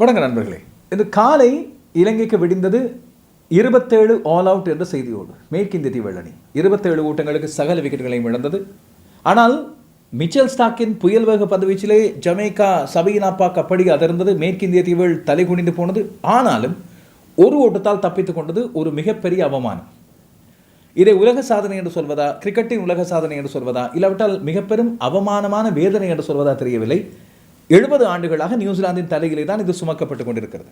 வணக்கம் நண்பர்களே இந்த காலை இலங்கைக்கு விடிந்தது இருபத்தேழு ஆல் அவுட் என்ற செய்தியோடு மேற்கிந்திய தீவு அணி இருபத்தேழு ஓட்டங்களுக்கு சகல விக்கெட்டுகளையும் இழந்தது. ஆனால் மிச்சல் ஸ்டாக்கின் புயல் வேக பந்துவீச்சிலே ஜமேக்கா சபையினாப்பா கப்படி அதிர்ந்தது மேற்கிந்திய தீவுகள் தலை குனிந்து போனது. ஆனாலும் ஒரு ஓட்டத்தால் தப்பித்துக் கொண்டது ஒரு மிகப்பெரிய அவமானம். இதை உலக சாதனை என்று சொல்வதா கிரிக்கெட்டின் உலக சாதனை என்று சொல்வதா இல்லாவிட்டால் மிக பெரும் அவமானமான வேதனை என்று சொல்வதா தெரியவில்லை. எழுபது ஆண்டுகளாக நியூசிலாந்தின் தலையிலே தான் இது சுமக்கப்பட்டு கொண்டிருக்கிறது.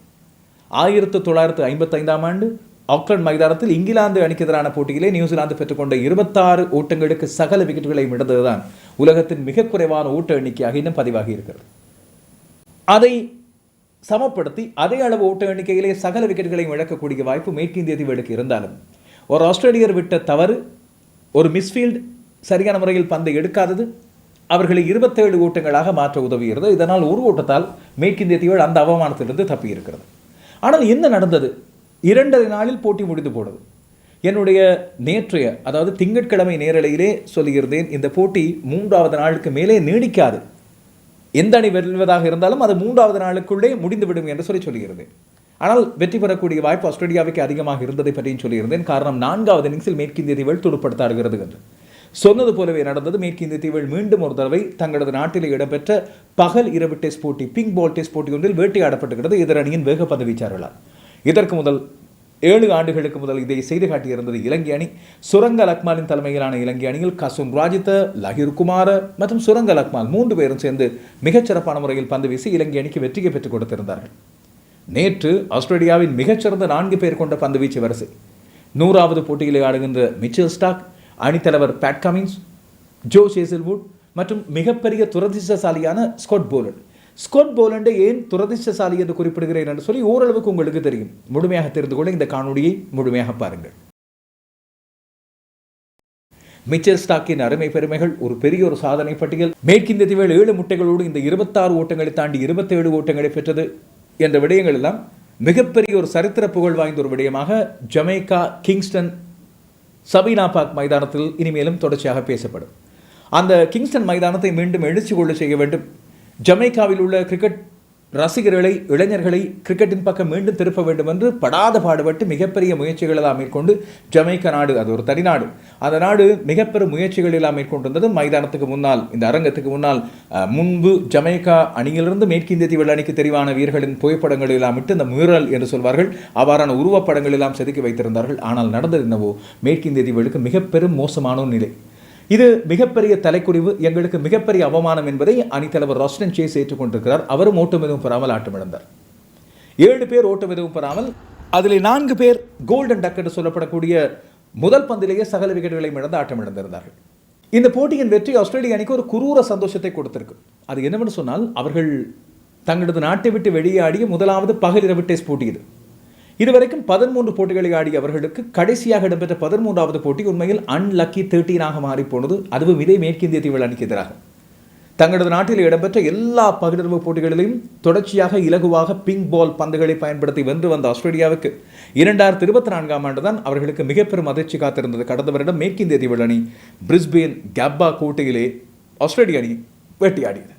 ஆயிரத்து தொள்ளாயிரத்து ஐம்பத்தைந்தாம் ஆண்டு ஆக்லாந்து மைதானத்தில் இங்கிலாந்து அணிக்கு எதிரான போட்டியிலே நியூசிலாந்து பெற்றுக்கொண்ட இருபத்தாறு ஓட்டங்களுக்கு சகல விக்கெட்டுகளையும் இழந்ததுதான் உலகத்தின் மிக குறைவான ஓட்ட எண்ணிக்கையாக இன்னும் பதிவாகி இருக்கிறது. அதை சமப்படுத்தி அதே அளவு ஓட்ட எண்ணிக்கையிலே சகல விக்கெட்டுகளையும் இழக்கக்கூடிய வாய்ப்பு மேற்கிந்திய தீவுகளுக்கு இருந்தாலும் ஒரு ஆஸ்திரேலியர் விட்ட தவறு ஒரு மிஸ்ஃபீல்ட் சரியான முறையில் பந்தை எடுக்காதது அவர்களை இருபத்தேழு ஓட்டங்களாக மாற்ற உதவுகிறது இதனால் ஒரு ஓட்டத்தால் மேற்கிந்திய தீவுகள் அந்த அவமானத்திலிருந்து தப்பி இருக்கிறது ஆனால் என்ன நடந்தது? இரண்டரை நாளில் போட்டி முடிந்து போனது. என்னுடைய நேற்றைய அதாவது திங்கட்கிழமை நேரலையிலே சொல்லியிருந்தேன் இந்த போட்டி மூன்றாவது நாளுக்கு மேலே நீடிக்காது. எந்த அணி வெல்வதாக இருந்தாலும் அது மூன்றாவது நாளுக்குள்ளே முடிந்துவிடும் என்று சொல்லி சொல்லியிருந்தேன். ஆனால் வெற்றி பெறக்கூடிய வாய்ப்பு ஆஸ்திரேலியாவுக்கு அதிகமாக இருந்ததை பற்றியும் சொல்லியிருந்தேன். காரணம் நான்காவது இன்னிங்ஸில் மேற்கிந்திய தீவுகள் துடுப்படுத்தாடுகிறது என்று. சொன்னது போலவே நடந்தது. மேற்கிந்திய தீவுகள் மீண்டும் ஒரு தடவை தங்களது நாட்டில் இடம்பெற்ற பகல் இரவு டெஸ்ட் போட்டி பிங்க் பால் டெஸ்ட் போட்டி ஒன்றில் வேட்டையாடப்பட்டுகிறது எதிர் அணியின் வேக பதவிச்சாரர்களால் இதற்கு முதல் ஏழு ஆண்டுகளுக்கு முதல் இதை செய்து காட்டியிருந்தது இலங்கை அணி. சுரங்க லக்மாலின் தலைமையிலான இலங்கை அணியில் கசும் ராஜித லஹிர் குமார மற்றும் சுரங்க லக்மால் மூன்று பேரும் சேர்ந்து மிகச்சிறப்பான முறையில் பந்து வீசி இலங்கை அணிக்கு வெற்றியை பெற்றுக் கொடுத்திருந்தார்கள். நேற்று ஆஸ்திரேலியாவின் மிகச்சிறந்த நான்கு பேர் கொண்ட பந்து வீச்சு வரிசை. நூறாவது போட்டியில் ஆடுகின்ற மிச்சல் ஸ்டாக் அணித்தலைவர் பேட் கமின்ஸ் ஜோ சேசில்வுட் மற்றும் மிகப்பெரிய துரதிர்ஷ்டசாலியான ஸ்காட் போலண்ட் ஸ்காட் போலண்டை ஏன் துரதிர்ஷ்டசாலி என்று குறிப்பிடுகிறேன் என்று சொல்லி ஓரளவுக்கு உங்களுக்கு தெரியும். முழுமையாக தெரிந்து கொள்ள இந்த காணொலியை முழுமையாக பாருங்கள். மிச்சல் ஸ்டாக்கின் அருமை பெருமைகள் ஒரு பெரிய ஒரு சாதனை பட்டியல். மேற்கிந்திய தீவில் ஏழு முட்டைகளோடு இந்த இருபத்தாறு ஓட்டங்களை தாண்டி இருபத்தேழு ஓட்டங்களை பெற்றது என்ற விடயங்கள் எல்லாம் மிகப்பெரிய ஒரு சரித்திர புகழ் வாய்ந்த ஒரு விடயமாக ஜமைக்கா கிங்ஸ்டன் சபீனா பார்க் மைதானத்தில் இனிமேலும் தொடர்ச்சியாக பேசப்படும். அந்த கிங்ஸ்டன் மைதானத்தை மீண்டும் எழுச்சி கொள்ள செய்ய வேண்டும். ஜமைக்காவில் உள்ள கிரிக்கெட் ரசிகர்களை இளைஞர்களை கிரிக்கெட்டின் பக்கம் மீண்டும் திருப்ப வேண்டும் என்று படாத பாடுபட்டு மிகப்பெரிய முயற்சிகள் எல்லாம் மேற்கொண்டு ஜமைக்கா நாடு அது ஒரு தனிநாடு அந்த நாடு மிகப்பெரும் முயற்சிகள் எல்லாம் மேற்கொண்டிருந்தது. மைதானத்துக்கு முன்னால் இந்த அரங்கத்துக்கு முன்னால் முன்பு ஜமைக்கா அணியிலிருந்து மேற்கிந்திய தீவு அணிக்கு தெரிவான வீரர்களின் புகைப்படங்கள் எல்லாம் விட்டு இந்த முயறல் என்று சொல்வார்கள் அவ்வாறான உருவப்படங்கள் எல்லாம் செதுக்கி வைத்திருந்தார்கள். ஆனால் நடந்தது என்னவோ மேற்கிந்திய தீவுகளுக்கு மிகப்பெரும் மோசமான நிலை. இது மிகப்பெரிய தலைக்குறிவு எங்களுக்கு மிகப்பெரிய அவமானம் என்பதை அணித்தலைவர் ரோஷன் சேஸ் ஏற்றுக்கொண்டிருக்கிறார். அவரும் ஓட்டம் எதுவும் பெறாமல் ஆட்டமிழந்தார் ஏழு பேர் ஓட்டம் எதுவும் பெறாமல் அதில் நான்கு பேர் கோல்டன் டக் என்று சொல்லப்படக்கூடிய முதல் பந்திலேயே சகல விக்கெட்டுகளை இழந்து ஆட்டமிழந்திருந்தார்கள் இந்த போட்டியின் வெற்றி ஆஸ்திரேலிய அணிக்கு ஒரு குரூர சந்தோஷத்தை கொடுத்திருக்கு. அது என்னவென்று சொன்னால் அவர்கள் தங்களது நாட்டை விட்டு வெளியாடிய முதலாவது பகலிரவு டெஸ்ட் போட்டி இது. இதுவரைக்கும் பதிமூன்று போட்டிகளை ஆடிய அவர்களுக்கு கடைசியாக இடம்பெற்ற பதிமூன்றாவது போட்டி உண்மையில் அன்லக்கி தேர்ட்டீனாக மாறிப்போனது. அதுவும் இதே மேற்கிந்திய தீவில் அணிக்கு எதிராக. தங்களது நாட்டில் இடம்பெற்ற எல்லா பகிர்வு போட்டிகளிலும் தொடர்ச்சியாக இலகுவாக பிங்க் பால் பந்துகளை பயன்படுத்தி வென்று வந்த ஆஸ்திரேலியாவுக்கு இரண்டாயிரத்தி இருபத்தி நான்காம் ஆண்டு தான் அவர்களுக்கு மிகப்பெரும் அதிர்ச்சி காத்திருந்தது. கடந்த வருடம் மேற்கிந்திய தீவில் அணி பிரிஸ்பேன் கப்பா கோட்டையிலே ஆஸ்திரேலிய அணி வேட்டையாடியது.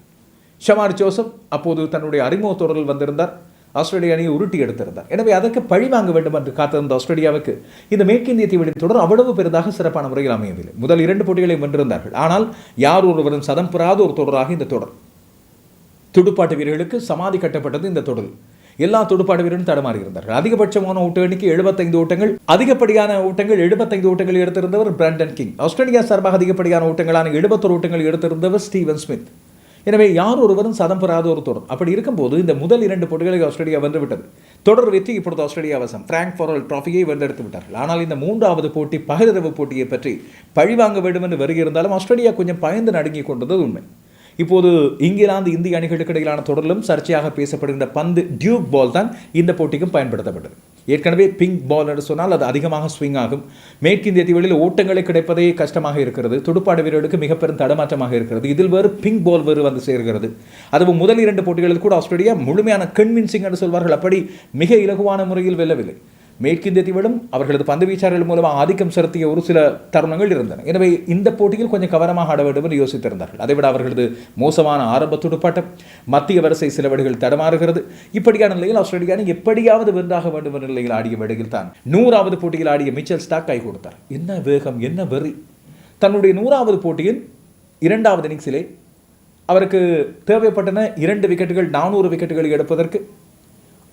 ஷமார் ஜோசப் அப்போது தன்னுடைய அறிமுக தொடரில் வந்திருந்தார். ஆஸ்திரேலிய அணியை உருட்டி எடுத்திருந்தார். எனவே அதற்கு பழி வாங்க வேண்டும் என்று காத்திருந்த ஆஸ்திரேலியாவுக்கு இந்த மேற்கிந்திய தீவின் தொடர் அவ்வளவு பெரிதாக சிறப்பான முறையில் அமையவில்லை. முதல் இரண்டு போட்டிகளை வென்றிருந்தார்கள். ஆனால் யார் ஒருவரும் சதம் பெறாத ஒரு தொடராக இந்த தொடர். துடுப்பாட்டு வீரர்களுக்கு சமாதி கட்டப்பட்டது இந்த தொடர் எல்லா துடுப்பாடு வீரரும் தடமாறி இருந்தார்கள். அதிகபட்சமான ஓட்ட எண்ணிக்கை எழுபத்தைந்து ஓட்டங்கள் அதிகப்படியான ஓட்டங்கள் எழுபத்தைந்து ஓட்டங்கள் எடுத்திருந்தவர் பிராண்டன் கிங். ஆஸ்திரேலியா சார்பாக அதிகப்படியான ஓட்டங்களான எழுபத்தொரு ஓட்டங்கள் எடுத்திருந்தவர் ஸ்டீவன் ஸ்மித். எனவே யார் ஒருவரும் சதம் பெறாத ஒரு தொடர். அப்படி இருக்கும்போது இந்த முதல் இரண்டு போட்டிகளை ஆஸ்திரேலியா வென்றுவிட்டது. தொடர் வெற்றி இப்பொழுது ஆஸ்திரேலியா வசம். பிராங்க் ஃபாரல் டிராஃபியை வென்றெடுத்து விட்டார்கள். ஆனால் இந்த மூன்றாவது போட்டி பகிரவு போட்டியை பற்றி பழிவாங்க வேண்டும் என்று வருகிருந்தாலும் ஆஸ்திரேலியா கொஞ்சம் பயந்து நடுங்கிக் கொண்டது உண்மை. இப்போது இங்கிலாந்து இந்திய அணிகளுக்கு இடையிலான தொடரிலும் சர்ச்சையாக பேசப்படுகின்ற பந்து டியூக் பால் தான் இந்த போட்டிக்கும் பயன்படுத்தப்பட்டது. ஏற்கனவே பிங்க் பால் என்று சொன்னால் அது அதிகமாக ஸ்விங் ஆகும். மேற்கிந்திய தீவுகளில் ஓட்டங்களை கிடைப்பதே கஷ்டமாக இருக்கிறது. துடுப்பாடு வீரர்களுக்கு மிக பெரும் தடமாற்றமாக இருக்கிறது. இதில் வேறு பிங்க் பால் வேறு வந்து சேர்கிறது. அதுவும் முதல் இரண்டு போட்டிகளில் கூட ஆஸ்திரேலியா முழுமையான கன்வின்சிங் என்று சொல்வார்கள். அப்படி மிக இலகுவான முறையில் வெல்லவில்லை. மேற்கிந்திய தீவிலும் அவர்களது பந்து வீச்சாளர்கள் மூலமாக ஆதிக்கம் செலுத்திய ஒரு சில தருணங்கள் இருந்தன. எனவே இந்த போட்டியில் கொஞ்சம் கவனமாக ஆட வேண்டும் என்று யோசித்திருந்தார்கள். அதைவிட அவர்களது மோசமான ஆரம்ப துடுப்பாட்டம் மத்திய வரிசை சிலவடுகள் தடமாறுகிறது. இப்படியான நிலையில் ஆஸ்திரேலியா எப்படியாவது வென்றாக வேண்டும் என்ற நிலையில் ஆடிய வேடையில் தான் நூறாவது போட்டியில் ஆடிய மிச்சல் ஸ்டாக் கை கொடுத்தார். என்ன வேகம் என்ன வெறி. தன்னுடைய நூறாவது போட்டியின் இரண்டாவது இன்னிங்ஸிலே அவருக்கு தேவைப்பட்டன இரண்டு விக்கெட்டுகள் நானூறு விக்கெட்டுகளை எடுப்பதற்கு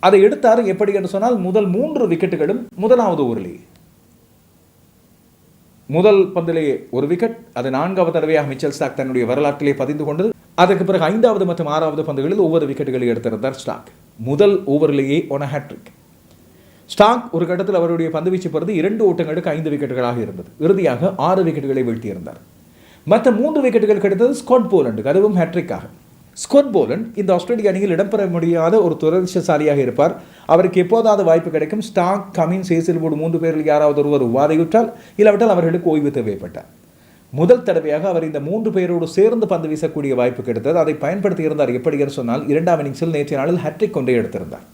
அதை எடுத்தார் எப்படி என்று சொன்னால் முதல் மூன்று விக்கெட்டுகளும் முதலாவது ஓவரிலேயே முதல் பந்திலேயே ஒரு விக்கெட் அது நான்காவது தடவையாக மிச்சல் ஸ்டாக் தன்னுடைய வரலாற்றிலே பதிந்து கொண்டது. அதற்கு பிறகு ஐந்தாவது மற்றும் ஆறாவது பந்துகளில் ஒவ்வொரு விக்கெட்டுகளை எடுத்திருந்தார் ஸ்டாக். முதல் ஓவரிலேயே ஒன ஹேட்ரிக் ஸ்டாக் ஒரு கட்டத்தில் அவருடைய பந்துவீச்சு பிறகு இரண்டு ஓட்டங்களுக்கு ஐந்து விக்கெட்டுகளாக இருந்தது. இறுதியாக ஆறு விக்கெட்டுகளை வீழ்த்தியிருந்தார். மற்ற மூன்று விக்கெட்டுகள் கிடைத்தது ஸ்காட் போலண்டுக்கு அதுவும் ஹேட்ரிக்காக ஸ்காட் போலன் இந்த ஆஸ்திரேலிய அணியில் இடம்பெற முடியாத ஒரு துரதிர்ஷ்டசாலியாக இருப்பார். அவருக்கு எப்போதாவது வாய்ப்பு கிடைக்கும் ஸ்டாக் கமின் சேசில்வோடு மூன்று பேரில் யாராவது ஒருவர் உவாதையுற்றால் இல்லாவிட்டால் அவர்களுக்கு ஓய்வு தேவைப்பட்டார் முதல் தடவையாக அவர் இந்த மூன்று பேரோடு சேர்ந்து பந்து வீசக்கூடிய வாய்ப்பு கிடைத்தது. அதை பயன்படுத்தி இருந்தார் எப்படி என்று சொன்னால் இரண்டாம் இன்னிங்ஸில் நேற்றைய நாளில் ஹேட்ரிக் கொண்டே எடுத்திருந்தார்.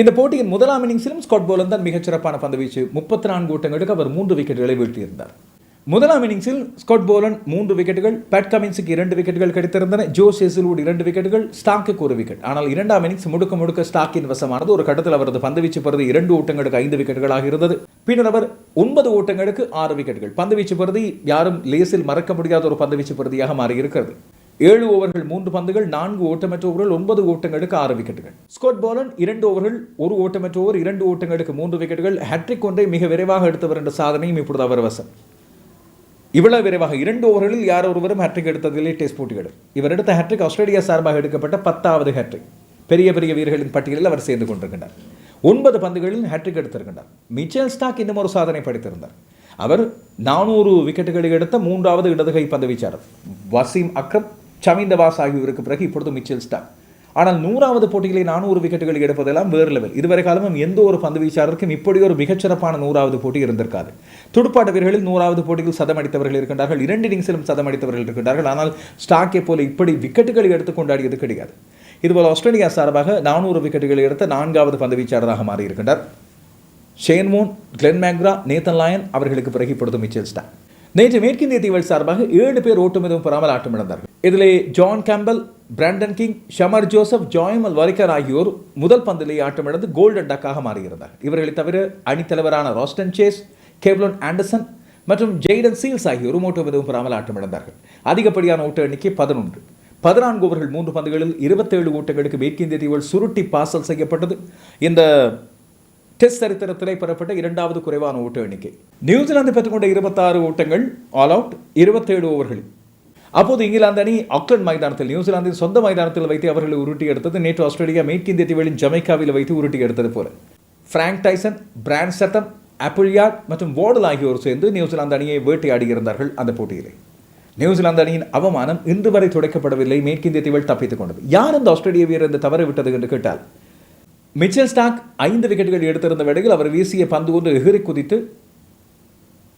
இந்த போட்டியின் முதலாம் இன்னிங்ஸிலும் ஸ்காட் போலன் தான் மிகச்சிறப்பான பந்து வீச்சு. முப்பத்தி நான்கு ஓட்டங்களுக்கு அவர் மூன்று விக்கெட்டுகளை வீழ்த்தியிருந்தார். முதலாம் இன்னிங்ஸில் ஸ்காட் போலன் மூன்று விக்கெட்டுகள் பேட் கமின்ஸுக்கு இரண்டு விக்கெட்டுகள் கிடைத்திருந்தன ஜோ செசில்வுட் இரண்டு விக்கெட்டுகள் ஸ்டாக்குக்கு ஒரு விக்கெட். ஆனால் இரண்டாம் இன்னிங்ஸ் முடுக்க முடுக்க ஸ்டாக்கின் வசமானது. ஒரு கட்டத்தில் அவரது பந்துவீச்சு பருதி இரண்டு ஓட்டங்களுக்கு ஐந்து விக்கெட்டுகளாக இருந்தது. பின்னர் அவர் ஒன்பது ஓட்டங்களுக்கு ஆறு விக்கெட்டுகள். பந்துவீச்சு பருதி யாரும் லேசில் மறக்க முடியாத ஒரு பந்துவீச்சு பருதியாக மாறியிருக்கிறது. ஏழு ஓவர்கள் மூன்று பந்துகள் நான்கு ஓட்டமற்ற ஓவர்கள் ஒன்பது ஓட்டங்களுக்கு ஆறு விக்கெட்டுகள். ஸ்கோட் போலன் இரண்டு ஓவர்கள் ஒரு ஓட்டமற்ற ஓவர் இரண்டு ஓட்டங்களுக்கு மூன்று விக்கெட்டுகள். ஹேட்ரிக் ஒன்றை மிக விரைவாக எடுத்தவர் என்ற சாதனையும் இப்பொழுது அவர் வசம். இவ்வளவு விரைவாக இரண்டு ஓவர்களில் யார் ஒருவரும் ஹேட்ரிக் எடுத்ததிலே டெஸ்ட் போட்டிகளில் இவர் எடுத்த ஹேட்ரிக் ஆஸ்திரேலியா சார்பாக எடுக்கப்பட்ட பத்தாவது ஹேட்ரிக் பெரிய பெரிய வீரர்களின் பட்டியலில் அவர் சேர்ந்து கொண்டிருக்கின்றார். ஒன்பது பந்துகளில் ஹேட்ரிக் எடுத்திருக்கின்றார். மிச்சல் ஸ்டாக் இன்னும் ஒரு சாதனை படைத்திருந்தார். அவர் நானூறு விக்கெட்டுகளை எடுத்த மூன்றாவது இடதுகை பந்து வீச்சாளர். வசீம் அக்ரம் சமீந்தவாஸ் ஆகியோருக்கு பிறகு இப்பொழுது மிச்சல் ஸ்டாக் ஆனால் நூறாவது போட்டிகளை நானூறு விக்கெட்டுகள் எடுப்பதெல்லாம் வேறு லெவல் இதுவரை காலமும் எந்த ஒரு பந்து வீச்சாளருக்கும் இப்படி ஒரு மிகச்சிறப்பான நூறாவது போட்டி இருந்திருக்காது. துடுப்பாட்ட வீரர்களில் நூறாவது போட்டியில் சதம் அடித்தவர்கள் இருக்கின்றார்கள். இரண்டு இன்னிங்ஸிலும் சதம் அடித்தவர்கள் இருக்கின்றார்கள். ஆனால் ஸ்டாக்கை போல இப்படி விக்கெட்டுகளை எடுத்து கொண்டாடியது கிடையாது. இதுபோல் ஆஸ்திரேலியா சார்பாக நானூறு விக்கெட்டுகளை எடுத்த நான்காவது பந்து வீச்சாளராக மாறியிருக்கின்றார். Shane Warne Glenn McGrath Nathan Lyon அவர்களுக்கு பிறகு இப்பொழுது மிச்சல் ஸ்டாக் நேற்று மேற்கிந்திய தீவுகள் சார்பாக ஏழு பேர் ஓட்டம் எதுவும் பெறாமல் ஆட்டமிழந்தார்கள். இதிலே John Campbell Brandon King Shamar Joseph Jomel Warrican ஆகியோர் முதல் பந்திலேயே ஆட்டமிழந்து கோல்டன் டக்காக மாறியிருந்தார் இவர்களை தவிர அணித்தலைவரான ராஸ்டன் சேஸ் கேவ்லோன் ஆண்டர்சன் மற்றும் ஜெய்டன் சீல்ஸ் ஆகியோரும் ஓட்டம் எதுவும் பெறாமல் ஆட்டமிழந்தார்கள். அதிகப்படியான ஓட்ட எண்ணிக்கை பதினொன்று. பதினான்கு ஓவர்கள் மூன்று பந்துகளில் இருபத்தேழு ஓட்டங்களுக்கு மேற்கிந்திய தீவுகள் சுருட்டி பாசல் செய்யப்பட்டது. இந்த டெஸ்ட் சரித்திரத்திலே பெறப்பட்ட இரண்டாவது குறைவான ஓட்ட எண்ணிக்கை. நியூசிலாந்து பெற்றுக்கொண்ட இருபத்தாறு ஓட்டங்கள் ஆல் அவுட் இருபத்தேழு ஓவர்களில் அப்போது இங்கிலாந்து அணி ஆக்லாந்து மைதானத்தில் நியூசிலாந்தின் சொந்த மைதானத்தில் வைத்து அவர்களை உருட்டி எடுத்தது. நேற்று ஆஸ்திரேலியா மேற்கிந்திய தீவுகளின் ஜமைக்காவில் வைத்து உருட்டி எடுத்தது போல. பிராங்க் டைசன் பிராண்ட் சத்தம் ஆப்பிள்யார்ட் மற்றும் வார்டல் ஆகியோர் சேர்ந்து நியூசிலாந்து அணியை வேட்டையாடியிருந்தார்கள் அந்த போட்டியிலே. நியூசிலாந்து அணியின் அவமானம் இன்று வரை துடைக்கப்படவில்லை. மேற்கிந்திய தீவுகள் தப்பித்துக் கொண்டது. யார் இந்த ஆஸ்திரேலிய வீரர் இந்த தவறு விட்டது என்று கேட்டால் மிச்சல் ஸ்டாக் ஐந்து விக்கெட்டுகள் எடுத்திருந்த வேளையில் அவர் வீசிய பந்து ஒன்று எகிரி குதித்து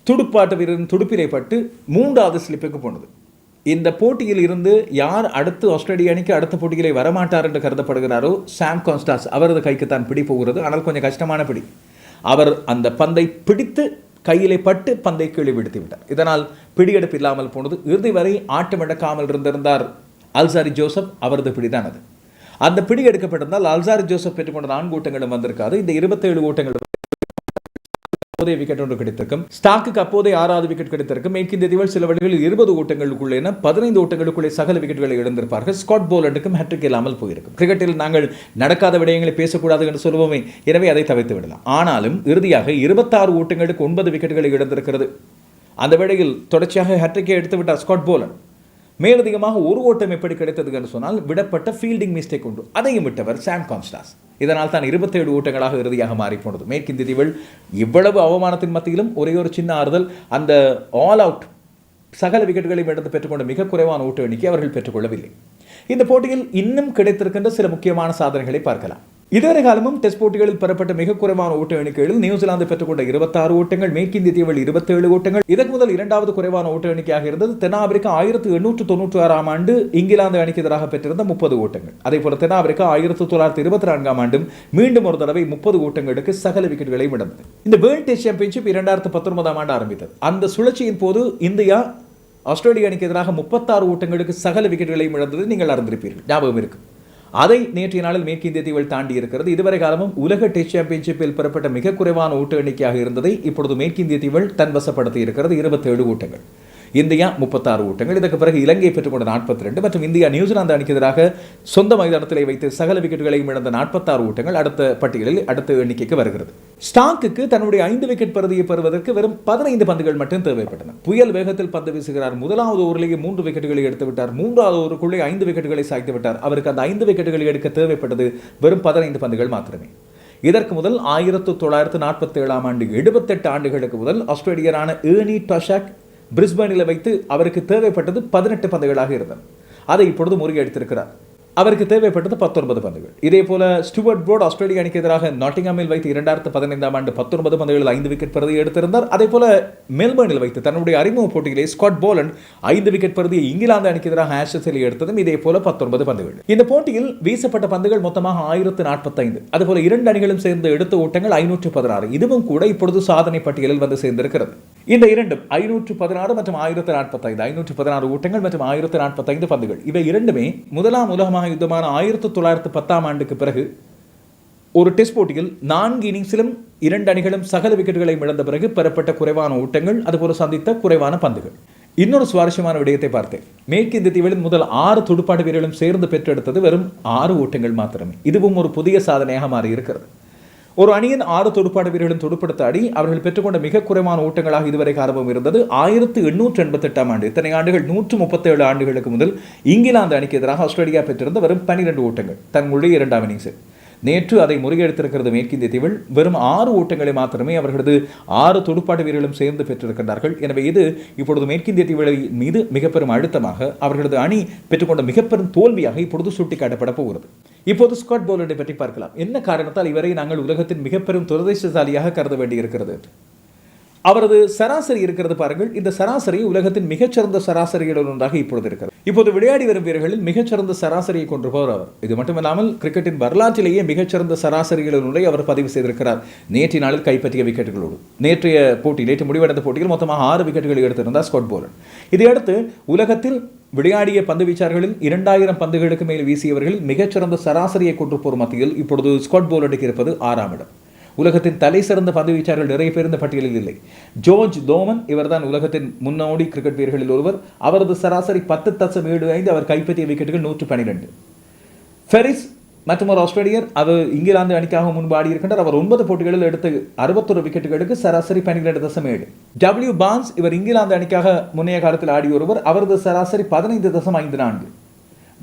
துடுப்பாட்ட வீரரின் துடுப்பிலே பட்டு மூன்றாவது ஸ்லிப்புக்கு போனது. இந்த போட்டியில் இருந்து யார் அடுத்து ஆஸ்திரேலிய அணிக்கு அடுத்த போட்டியிலே வரமாட்டார் என்று கருதப்படுகிறாரோ சாம் கான்ஸ்டாஸ். அவரது கைக்கு தான் பிடி போகிறது. ஆனால் கொஞ்சம் கஷ்டமான பிடி. அவர் அந்த பந்தை பிடித்து கையிலே பட்டு பந்தை கீழே விடுத்து விட்டார் இதனால் பிடியெடுப்பு இல்லாமல் போனது. இறுதி வரை ஆட்டமிழக்காமல் இருந்திருந்தார் அல்சாரி ஜோசப். அவரது பிடிதான் அது. அந்த பிடி எடுக்கப்பட்டிருந்தால் அல்சாரி ஜோசப் பெற்றுக்கொண்ட நான்கு ஓட்டங்களும் வந்திருக்காது. இந்த இருபத்தேழு ஓட்டங்கள் அப்போதே விக்கெட் ஒன்று கிடைத்திருக்கும். ஸ்டாக்குக்கு அப்போதைய ஆறாவது விக்கெட் கிடைத்திருக்கும். மேற்கிந்திய தீவுகள் சில வழிகளில் இருபது ஓட்டங்களுக்குள்ளே என பதினைந்து ஓட்டங்களுக்குள்ளே சகல விக்கெட்டுகளை இழந்திருப்பார்கள். ஸ்காட் போலண்டுக்கும் ஹேட்ரிக் இல்லாமல் போயிருக்கும். கிரிக்கெட்டில் நாங்கள் நடக்காத விடயங்களை பேசக்கூடாது என்று சொல்லுவோமே. எனவே அதை தவிர்த்து விடலாம். ஆனாலும் இறுதியாக இருபத்தாறு ஓட்டங்களுக்கு ஒன்பது விக்கெட்டுகளை இழந்திருக்கிறது. அந்த வேளையில் தொடர்ச்சியாக ஹேட்ரிக்கை எடுத்துவிட்டார் ஸ்காட் போலன் மேலதிகமாக ஒரு ஓட்டம் எப்படி கிடைத்தது என்று சொன்னால் விடப்பட்ட ஃபீல்டிங் மிஸ்டேக் உண்டு. அதையும் விட்டவர் சாம் கான்ஸ்டாஸ் இதனால் தான் இருபத்தேழு ஓட்டங்களாக இறுதியாக மாறிப்போனது மேற்கிந்திய தீவில் இவ்வளவு அவமானத்தின் மத்தியிலும் ஒரே ஒரு சின்ன ஆறுதல் அந்த ஆல் அவுட் சகல விக்கெட்டுகளையும் எடுத்து பெற்றுக்கொண்ட மிக குறைவான ஓட்ட எண்ணிக்கை அவர்கள் பெற்றுக்கொள்ளவில்லை. இந்த போட்டியில் இன்னும் கிடைத்திருக்கின்ற சில முக்கியமான சாதனைகளை பார்க்கலாம். இதுவரை காலமும் டெஸ்ட் போட்டிகளில் பெறப்பட்ட மிக குறைவான ஓட்ட எண்ணிக்கையில் நியூசிலாந்து பெற்றுக்கொண்ட இருபத்தாறு ஓட்டங்கள் மேற்கிந்திய தீவில் இருபத்தேழு ஓட்டங்கள் இதற்கு முதல் இரண்டாவது குறைவான ஓட்ட எண்ணிக்கையாக இருந்தது தென்னாப்பிரிக்கா ஆயிரத்து எண்ணூற்று தொன்னூற்றி ஆறாம் ஆண்டு இங்கிலாந்து அணிக்கு எதிராக பெற்றிருந்த முப்பது ஓட்டங்கள் அதே போல தென்னாப்பிரிக்கா ஆயிரத்து தொள்ளாயிரத்தி இருபத்தி நான்காம் ஆண்டும் மீண்டும் ஒரு தடவை முப்பது ஓட்டங்களுக்கு சகல விக்கெட்டுகளை விடந்தது இந்த வேர்ல்ட் டெஸ்ட் சாம்பியன்ஷிப் இரண்டாயிரத்து பத்தொன்பதாம் ஆண்டு ஆரம்பித்தது அந்த சுழற்சியின் போது இந்தியா ஆஸ்திரேலிய அணிக்கு எதிராக முப்பத்தாறு ஓட்டங்களுக்கு சகல விக்கெட்டுகளையும் இழந்தது நீங்கள் அறிந்திருப்பீர்கள் ஞாபகம் இருக்கு அதை நேற்றைய நாளில் மேற்கிந்திய தீவில் தாண்டி இருக்கிறது. இதுவரை காலமும் உலக டெஸ்ட் சாம்பியன்ஷிப்பில் பெறப்பட்ட மிக குறைவான ஓட்டு எண்ணிக்கையாக இருந்ததை இப்பொழுது மேற்கிந்திய தீவில் தன்வசப்படுத்தி இருக்கிறது. இருபத்தேழு ஓட்டங்கள் இந்தியா முப்பத்தாறு ஓட்டங்கள். இதற்கு பிறகு இலங்கை பெற்றுக்கொண்ட நாற்பத்தி ரெண்டு மற்றும் இந்தியா நியூசிலாந்து அணிக்கு எதிராக சொந்த மைதானத்திலே வைத்து சகல விக்கெட்டுகளையும் இழந்த நாற்பத்தாறு ஓட்டங்கள் அடுத்த பட்டியலில் அடுத்த எண்ணிக்கைக்கு வருகிறது. ஸ்டாக்குக்கு தன்னுடைய ஐந்து விக்கெட் பருதியை பெறுவதற்கு வெறும் பதினைந்து பந்துகள் மட்டும் தேவைப்பட்டன. புயல் வேகத்தில் பந்து வீசுகிறார். முதலாவது ஓவரிலேயே மூன்று விக்கெட்டுகளை எடுத்து விட்டார். மூன்றாவது ஓவருக்குள்ளே ஐந்து விக்கெட்டுகளை சாய்த்து விட்டார். அவருக்கு அந்த ஐந்து விக்கெட்டுகளை எடுக்க தேவைப்பட்டது வெறும் பதினைந்து பந்துகள் மாத்திரமே. இதற்கு முதல் ஆயிரத்து தொள்ளாயிரத்து நாற்பத்தி ஏழாம் ஆண்டு எழுபத்தெட்டு ஆண்டுகளுக்கு முதல் ஆஸ்திரேலியரான ஏர்னி டொஷாக் பிரிஸ்பேனில் வைத்து அவருக்கு தேவைப்பட்டது பதினெட்டு பந்துகளாக இருந்தது அதை இப்பொழுது முறியடித்திருக்கிறார். அவருக்கு தேவைப்பட்டது பத்தொன்பது பந்துகள். இதே போல ஸ்டுவர்ட் போர்டு ஆஸ்திரேலிய அணிக்கு எதிராக நாட்டிங்காமில் வைத்து இரண்டாயிரத்து பதினைந்தாம் ஆண்டு பத்தொன்பது பந்துகளில் ஐந்து விக்கெட் பருதி எடுத்திருந்தார். அதே போல மெல்பர்னில் வைத்து தன்னுடைய அறிமுக போட்டியிலே ஸ்காட் போலண்ட் ஐந்து விக்கெட் பருதியை இங்கிலாந்து அணிக்கு எதிராக ஆஷஸில் எடுத்ததும் இதே போல பத்தொன்பது பந்துகள். இந்த போட்டியில் வீசப்பட்ட பந்துகள் மொத்தமாக ஆயிரத்து நாற்பத்தைந்து. அதுபோல இரண்டு அணிகளும் சேர்ந்து எடுத்த ஓட்டங்கள் ஐநூற்று பதினாறு. இதுவும் கூட இப்பொழுது சாதனை பட்டியலில் வந்து சேர்ந்திருக்கிறது. இந்த இரண்டும் ஐநூற்று பதினாறு மற்றும் ஆயிரத்தி நாற்பத்தைந்து ஐநூற்று பதினாறு ஓட்டங்கள் மற்றும் ஆயிரத்து நாற்பத்தைந்து பந்துகள். இவை இரண்டுமே முதலாம் உலகமாக யுத்தமான ஆயிரத்து தொள்ளாயிரத்து பத்தாம் ஆண்டுக்கு பிறகு ஒரு டெஸ்ட் போட்டியில் நான்கு இன்னிங்ஸிலும் இரண்டு அணிகளும் சகல விக்கெட்டுகளை இழந்த பிறகு பெறப்பட்ட குறைவான ஓட்டங்கள் அதுபோல சந்தித்த குறைவான பந்துகள். இன்னொரு சுவாரஸ்யமான விடயத்தை பார்த்தேன். மேற்கு இந்திய தீவில் முதல் ஆறு துடுப்பாட்டு வீரர்களும் சேர்ந்து பெற்றெடுத்தது வெறும் ஆறு ஓட்டங்கள் மாத்திரமே. இதுவும் ஒரு புதிய சாதனையாக மாறி இருக்கிறது ஒரு அணியின் ஆறு தொடுப்பாடு வீரர்களும் துடுப்படுத்த அடி அவர்கள் பெற்றுக்கொண்ட மிக குறைவான ஓட்டங்களாக இதுவரை காரணமும் இருந்தது. ஆயிரத்து எண்ணூற்று எண்பத்தெட்டாம் ஆண்டு இத்தனை ஆண்டுகள் நூற்று முப்பத்தேழு ஆண்டுகளுக்கு முதல் இங்கிலாந்து அணிக்கு எதிராக ஆஸ்திரேலியா பெற்றிருந்த வெறும் பனிரெண்டு ஓட்டங்கள். தங்களுடைய இரண்டாம் இன்னிங்ஸில். நேற்று அதை முறியடித்திருக்கிறது மேற்கிந்திய தீவில். வெறும் ஆறு ஓட்டங்களை மாத்திரமே அவர்களது ஆறு துடுப்பாட்ட வீரர்களும் சேர்ந்து பெற்றிருக்கின்றார்கள். எனவே இது இப்பொழுது மேற்கிந்திய தீவுகளை மீது மிக பெரும் அழுத்தமாக அவர்களது அணி பெற்றுக்கொண்ட மிக பெரும் தோல்வியாக இப்பொழுது சுட்டிக்காட்டப்பட போகிறது. இப்போது ஸ்காட் போலண்டை பற்றி பார்க்கலாம். என்ன காரணத்தால் இவரை நாங்கள் உலகத்தின் மிக பெரும் துரதிர்ஷ்டசாலியாக கருத வேண்டியிருக்கிறது? அவரது சராசரி இருக்கிறது பாருங்கள். இந்த சராசரி உலகத்தின் மிகச்சிறந்த சராசரிகளில் ஒன்றாக இப்பொழுது இருக்கிறது. இப்போது விளையாடி வரும் வீரர்களில் மிகச்சிறந்த சராசரியை கொண்டிருப்பவர் அவர். இது மட்டுமில்லாமல் கிரிக்கெட்டின் வரலாற்றிலேயே மிகச்சிறந்த சராசரிகளில் ஒன்றை அவர் பதிவு செய்திருக்கிறார். நேற்றைய நாளில் கைப்பற்றிய விக்கெட்டுகளோடு. நேற்றைய போட்டி நேற்று முடிவடைந்த போட்டியில் மொத்தமாக ஆறு விக்கெட்டுகளை எடுத்திருந்தார் ஸ்காட் போலன். இதையடுத்து உலகத்தில் விளையாடிய பந்து வீச்சார்களில் இரண்டாயிரம் பந்துகளுக்கு மேல் வீசியவர்களில் மிகச்சிறந்த சராசரியை கொண்டிருப்போர் மத்தியில் இப்பொழுது ஸ்காட் போலண்டுக்கு இருப்பது ஆறாம் இடம். உலகத்தின் தலை சிறந்த பந்து வீச்சாளர்கள் நிறைய பேர் இந்த பட்டியலில் இல்லை. ஜோர்ஜ் தோமன் இவர்தான் உலகத்தின் முன்னோடி கிரிக்கெட் வீரர்களில் ஒருவர். அவரது சராசரி பத்து தசம் ஏழு ஐந்து அவர் கைப்பற்றிய விக்கெட்டுகள் நூற்று பன்னிரெண்டு ஃபெரிஸ் மற்றும் ஒரு ஆஸ்திரேலியர் அவர் இங்கிலாந்து அணிக்காக முன்பு இருக்கின்றார். அவர் ஒன்பது போட்டிகளில் எடுத்த அறுபத்தொரு விக்கெட்டுகளுக்கு சராசரி பன்னிரெண்டு தசம் ஏழு. டபிள்யூ பான்ஸ் இவர் இங்கிலாந்து அணிக்காக முன்னைய காலத்தில் ஆடிய ஒருவர். அவரது சராசரி பதினைந்து தசம் ஐந்து நான்கு.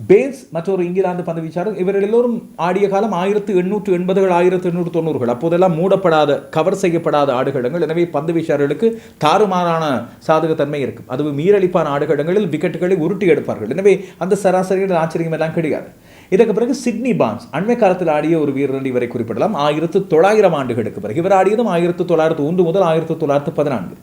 பேன்ஸ் மற்றொரு இங்கிலாந்து பந்து வீச்சாளர் இவர்கள் எல்லோரும் ஆடிய காலம் ஆயிரத்து எண்ணூற்று எண்பதுகள் ஆயிரத்து எண்ணூற்று தொண்ணூறுகள். அப்போதெல்லாம் மூடப்படாத கவர் செய்யப்படாத ஆடுகளங்கள். எனவே பந்து வீச்சாளர்களுக்கு தாறுமாறான சாதகத்தன்மை இருக்கும். அதுவும் மீறளிப்பான ஆடுகளங்களில் விக்கெட்டுகளை உருட்டி எடுப்பார்கள். எனவே அந்த சராசரிகள் ஆச்சரியம் எல்லாம் கிடையாது. இதற்கு பிறகு சிட்னி பான்ஸ் அண்மை காலத்தில் ஆடிய ஒரு வீரர் இவரை குறிப்பிடலாம். ஆயிரத்து தொள்ளாயிரம் ஆண்டுகளுக்கு பிறகு இவர் ஆடியதும் ஆயிரத்து தொள்ளாயிரத்து ஒன்று முதல் ஆயிரத்து தொள்ளாயிரத்து பதினான்கு.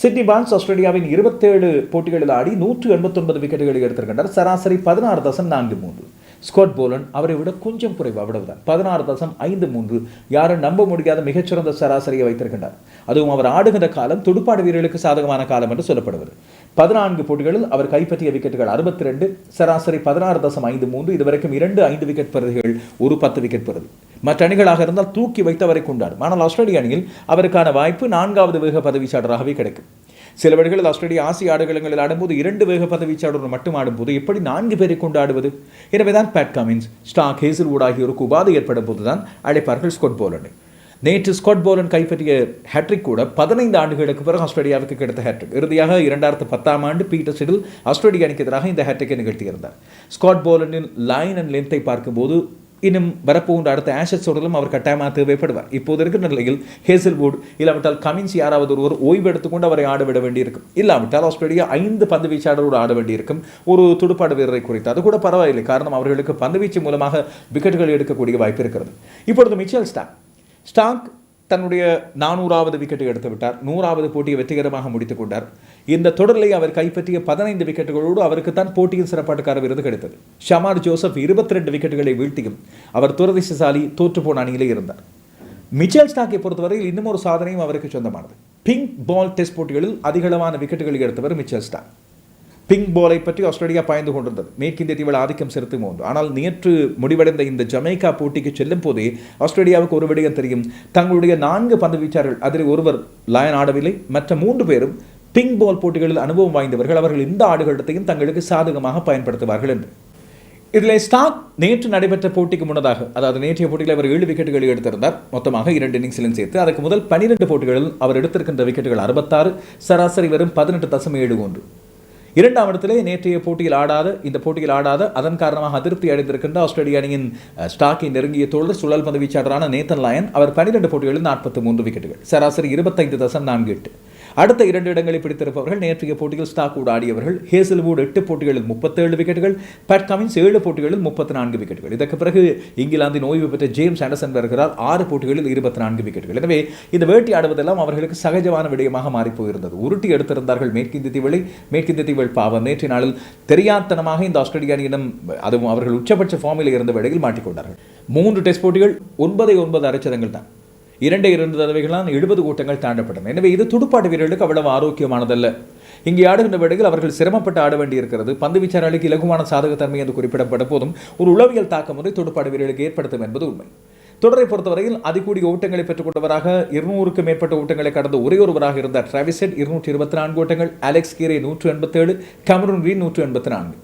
சிட்னி பான்ஸ் ஆஸ்திரேலியாவின் இருபத்தேழு போட்டிகளில் ஆடி நூற்று எண்பத்தொன்பது விக்கெட்டுகளை எடுத்திருக்கின்றார் சராசரி பதினாறு தசம் நான்கு மூன்று. ஸ்காட் போலன் அவரை விட கொஞ்சம் குறைவு அவ்வளவுதான். பதினாறு தசம் ஐந்து மூன்று. யாரும் நம்ப முடியாத மிகச்சிறந்த சராசரியை வைத்திருக்கின்றார். அதுவும் அவர் ஆடுகின்ற காலம் துடுப்பாடு வீரர்களுக்கு சாதகமான காலம் என்று சொல்லப்படுவது. பதினான்கு போட்டிகளில் அவர் கைப்பற்றிய விக்கெட்டுகள் அறுபத்தி ரெண்டு சராசரி பதினாறு தசம் ஐந்து மூன்று இதுவரைக்கும் இரண்டு ஐந்து விக்கெட் பெறுதிகள் ஒரு பத்து விக்கெட் பெறுது மற்ற அணிகளாக இருந்தால் தூக்கி வைத்தவரை கொண்டாடும். ஆனால் ஆஸ்திரேலிய அணியில் அவருக்கான வாய்ப்பு நான்காவது வேக பதவிச்சாளராகவே கிடைக்கும். சில வழிகளில் ஆஸ்திரேலியா ஆசிய ஆடுகளங்களில் ஆடும்போது இரண்டு வேக பதவிச்சாளர்கள் மட்டும் ஆடும்போது எப்படி நான்கு பேரை கொண்டாடுவது? எனவேதான் பேட் கமின்ஸ் ஸ்டாக் ஹேசில்வுட் ஆகியோருக்கு உபாதை ஏற்படும் போதுதான் அழைப்பார்கள் ஸ்கொட் போலனை நேற்று ஸ்காட் போலன் கைப்பற்றிய ஹேட்ரிக் கூட பதினைந்து ஆண்டுகளுக்கு பிறகு ஆஸ்திரேலியாவுக்கு கிடைத்த ஹேட்ரிக் இறுதியாக இரண்டாயிரத்து பத்தாம் ஆண்டு பீட்டர் சிடில் ஆஸ்திரேலியா அணிக்கு எதிராக இந்த ஹேட்ரிக்கை நிகழ்த்தியிருந்தார். ஸ்காட் போலனின் லைன் அண்ட் லென்த்தை பார்க்கும்போது இன்னும் வரப்போகின்ற அடுத்த ஆஷஸ் தொடரிலும் அவர் கட்டாயமாக தேவைப்படுவார். இப்போது இருக்கிற நிலையில் ஹேசல்வுட் இல்லாவிட்டால் கமின்ஸ் யாராவது ஒருவர் ஓய்வு எடுத்துக்கொண்டு அவரை ஆடவிட வேண்டியிருக்கும். இல்லாவிட்டால் ஆஸ்திரேலியா ஐந்து பந்து வீச்சாளரோடு ஆட வேண்டியிருக்கும். ஒரு துடுப்பாடு வீரரை குறித்து அது கூட பரவாயில்லை. காரணம் அவர்களுக்கு பந்துவீச்சு மூலமாக விக்கெட்டுகள் எடுக்கக்கூடிய வாய்ப்பு இருக்கிறது. இப்பொழுது மிச்சல் ஸ்டாக் ஸ்டாக் தன்னுடைய நானூறாவது விக்கெட்டை எடுத்து விட்டார். நூறாவது போட்டியை வெற்றிகரமாக முடித்துக் கொண்டார். இந்த தொடரிலே அவர் கைப்பற்றிய பதினைந்து விக்கெட்டுகளோடு அவருக்கு தான் போட்டியில் சிறப்பாட்டுக்கார விருது கிடைத்தது. ஷமார் ஜோசப் இருபத்தி ரெண்டு விக்கெட்டுகளை வீழ்த்தியும் அவர் துரதிசசாலி தோற்றுப்போன அணியிலே இருந்தார். மிச்சல் ஸ்டாக்கை பொறுத்தவரையில் இன்னும் ஒரு சாதனையும் அவருக்கு சொந்தமானது. பிங்க் பால் டெஸ்ட் போட்டிகளில் அதிகளவான விக்கெட்டுகளை எடுத்தவர் மிச்சல் ஸ்டாக் பிங்க் போலை பற்றி ஆஸ்திரேலியா பாய்ந்து கொண்டிருந்தது. மேற்கிந்திய தீவில் ஆதிக்கம் செலுத்தும் ஒன்று. ஆனால் நேற்று முடிவடைந்த இந்த ஜமைக்கா போட்டிக்கு செல்லும் போதே ஆஸ்திரேலியாவுக்கு ஒரு விடயம் தெரியும். தங்களுடைய நான்கு பந்து வீச்சாளர்கள் அதில் ஒருவர் லயன் ஆடவில்லை மற்ற மூன்று பேரும் பிங்க் பால் போட்டிகளில் அனுபவம் வாய்ந்தவர்கள். அவர்கள் இந்த ஆடுகளத்தையும் தங்களுக்கு சாதகமாக பயன்படுத்துவார்கள் என்று. இதில் ஸ்டாக் நேற்று நடைபெற்ற போட்டிக்கு முன்னதாக அதாவது நேற்றைய போட்டியில் அவர் ஏழு விக்கெட்டுகள் எடுத்திருந்தார். மொத்தமாக இரண்டு இன்னிங்ஸிலும் சேர்த்து அதுக்கு முதல் பனிரெண்டு போட்டிகளில் அவர் எடுத்திருக்கின்ற விக்கெட்டுகள் அறுபத்தாறு சராசரி வெறும் பதினெட்டு தசம் ஏழு ஒன்று. இரண்டாம் இடத்திலே நேற்றைய போட்டியில் ஆடாத இந்த போட்டியில் ஆடாத அதன் காரணமாக அதிருப்தி அடைந்திருக்கின்ற ஆஸ்திரேலிய அணியின் ஸ்டாக்கை நெருங்கிய தோழர் சுழல் பந்து வீச்சாளரான நேத்தன் லயன் அவர் பனிரெண்டு போட்டிகளில் நாற்பத்தி மூன்று விக்கெட்டுகள் சராசரி இருபத்தைந்து தசம் நான்கு எட்டு. அடுத்த இரண்டு இடங்களை பிடித்திருப்பவர்கள் நேற்றைய போட்டியில் ஸ்டாக் கூட ஆடியவர்கள். ஹேசல்வுட் எட்டு போட்டிகளில் முப்பத்தேழு விக்கெட்டுகள் பேட் கமின்ஸ் ஏழு போட்டிகளில் முப்பத்தி நான்கு விக்கெட்டுகள். இதற்கு பிறகு இங்கிலாந்தின் ஓய்வு பெற்ற ஜேம்ஸ் ஆண்டர்சன் வருகிறார் ஆறு போட்டிகளில் இருபத்தி நான்கு விக்கெட்டுகள். எனவே இந்த வேட்டையாடுவதெல்லாம் அவர்களுக்கு சகஜமான விடயமாக மாறிப்போயிருந்தது. உருட்டி எடுத்திருந்தார்கள் மேற்கிந்திய தீவளை மேற்கிந்திய தீவள் பாவம். நேற்றைய நாளில் தெரியாத்தனமாக இந்த ஆஸ்திரேலிய அணியிடம் அதுவும் அவர்கள் உச்சபட்ச ஃபார்மில் இருந்த வேளையில் மாட்டிக்கொண்டார்கள். மூன்று டெஸ்ட் போட்டிகள் ஒன்பதை ஒன்பது அரைச்சதங்கள் தான். இரண்டு இரண்டு தடவைகளால் எழுபது கூட்டங்கள் தாண்டப்பட்டன. எனவே இது துடுப்பாட்ட வீரர்களுக்கு அவ்வளவு ஆரோக்கியமானதல்ல. இங்கே ஆடுகின்ற வேடையில் அவர்கள் சிரமப்பட்டு ஆட வேண்டியிருக்கிறது. பந்து வீச்சாளர்களுக்கு இலகுவான சாதகத்தன்மை என்று குறிப்பிடப்பட்ட போதும் ஒரு உளவியல் தாக்கம் ஒன்றை துடுப்பாட்டு வீரர்களுக்கு ஏற்படுத்தும் என்பது உண்மை. தொடரை பொறுத்தவரையில் அதிகூடிய ஓட்டங்களை பெற்றுக்கொண்டவராக இருநூறுக்கும் மேற்பட்ட ஓட்டங்களை கடந்த ஒரே ஒருவராக இருந்தார் டிராவிசெட் இருநூற்றி இருபத்தி நான்கு ஓட்டங்கள் அலெக்ஸ் கீரே நூற்று எண்பத்தேழு கமரூன் ரீன் நூற்று எண்பத்தி நான்கு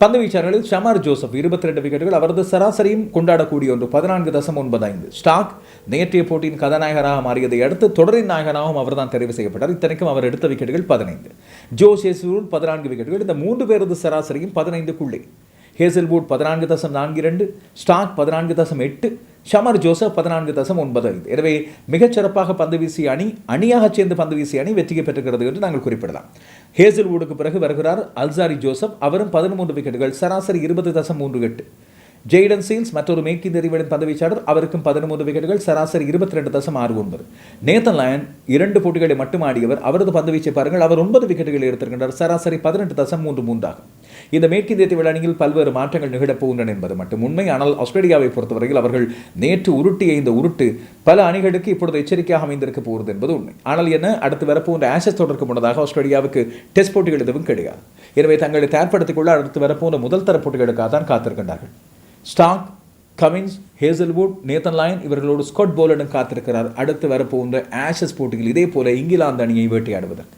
பந்து வீச்சாளர்களில் ஷமார் ஜோசப் இருபத்தி ரெண்டு விக்கெட்டுகள் அவரது சராசரியும் கொண்டாடக்கூடிய ஒன்று பதினான்கு தசம் ஒன்பது ஐந்து. ஸ்டாக் நேற்றைய போட்டியின் கதாநாயகராக மாறியதை அடுத்து தொடரின் நாயகனாகவும் அவர்தான் தெரிவு செய்யப்பட்டார். இத்தனைக்கும் அவர் எடுத்த விக்கெட்டுகள் பதினைந்து. ஜோஸ் ஏசூர் பதினான்கு விக்கெட்டுகள். இந்த மூன்று பேரது சராசரியும் பதினைந்துக்குள்ளே. ஹேசல்வுட் பதினான்கு தசம் நான்கு இரண்டு ஸ்டாக் பதினான்கு தசம் எட்டு. ஷமர் ஜோசப் பதினான்கு தசம் ஒன்பது ஐந்து. எனவே மிகச்சிறப்பாக பந்து வீசிய அணி அணியாக சேர்ந்து பந்து வீசிய அணி வெற்றியை பெற்றுகிறது என்று நாங்கள் குறிப்பிடலாம். ஹேசல்வுடுக்கு பிறகு வருகிறார் அல்சாரி ஜோசப். அவரும் பதிமூன்று விக்கெட்டுகள் சராசரி இருபது தசம் மூன்று எட்டு. ஜெய்டன் சீல்ஸ் மற்றொரு மேற்கிந்திய அறிவியலின் பந்து வீச்சாளர் அவருக்கும் பதிமூன்று விக்கெட்டுகள் சராசரி இருபத்தி ரெண்டு தசம் ஆறு ஒன்பது. நேத்தன் லயன் இரண்டு போட்டிகளை மட்டும் ஆடியவர் அவரது பந்து வீச்சை பாருங்கள் அவர் ஒன்பது விக்கெட்டுகளை எடுத்திருக்கின்றார் சராசரி பதினெட்டு தசம் மூன்று மூன்றாகும். இந்த மேற்கிந்திய தீவு அணியில் பல்வேறு மாற்றங்கள் நிகழப் போகின்றன என்பது மட்டும் உண்மை. ஆனால் ஆஸ்திரேலியாவை பொறுத்தவரையில் அவர்கள் நேற்று உருட்டிய இந்த உருட்டு பல அணிகளுக்கு இப்பொழுது எச்சரிக்கையாக அமைந்திருக்க போகிறது என்பது உண்மை. ஆனால் என்ன அடுத்து வரப்போகின்ற ஆஷஸ் தொடருக்கு முன்னதாக ஆஸ்திரேலியாவுக்கு டெஸ்ட் போட்டிகள் எதுவும் கிடையாது. எனவே தங்களை தயார்படுத்திக் கொள்ள அடுத்து வரப்போகிற முதல் தர போட்டிகளுக்காக தான் காத்திருக்கின்றார்கள். Starc Cummins Hazlewood Nathan Lyon இவர்களோடு ஸ்காட் போலனும் காத்திருக்கிறார். அடுத்து வரப்போகின்ற ஆஷஸ் போட்டியில் இதே போல இங்கிலாந்து அணியை வேட்டையாடுவதற்கு.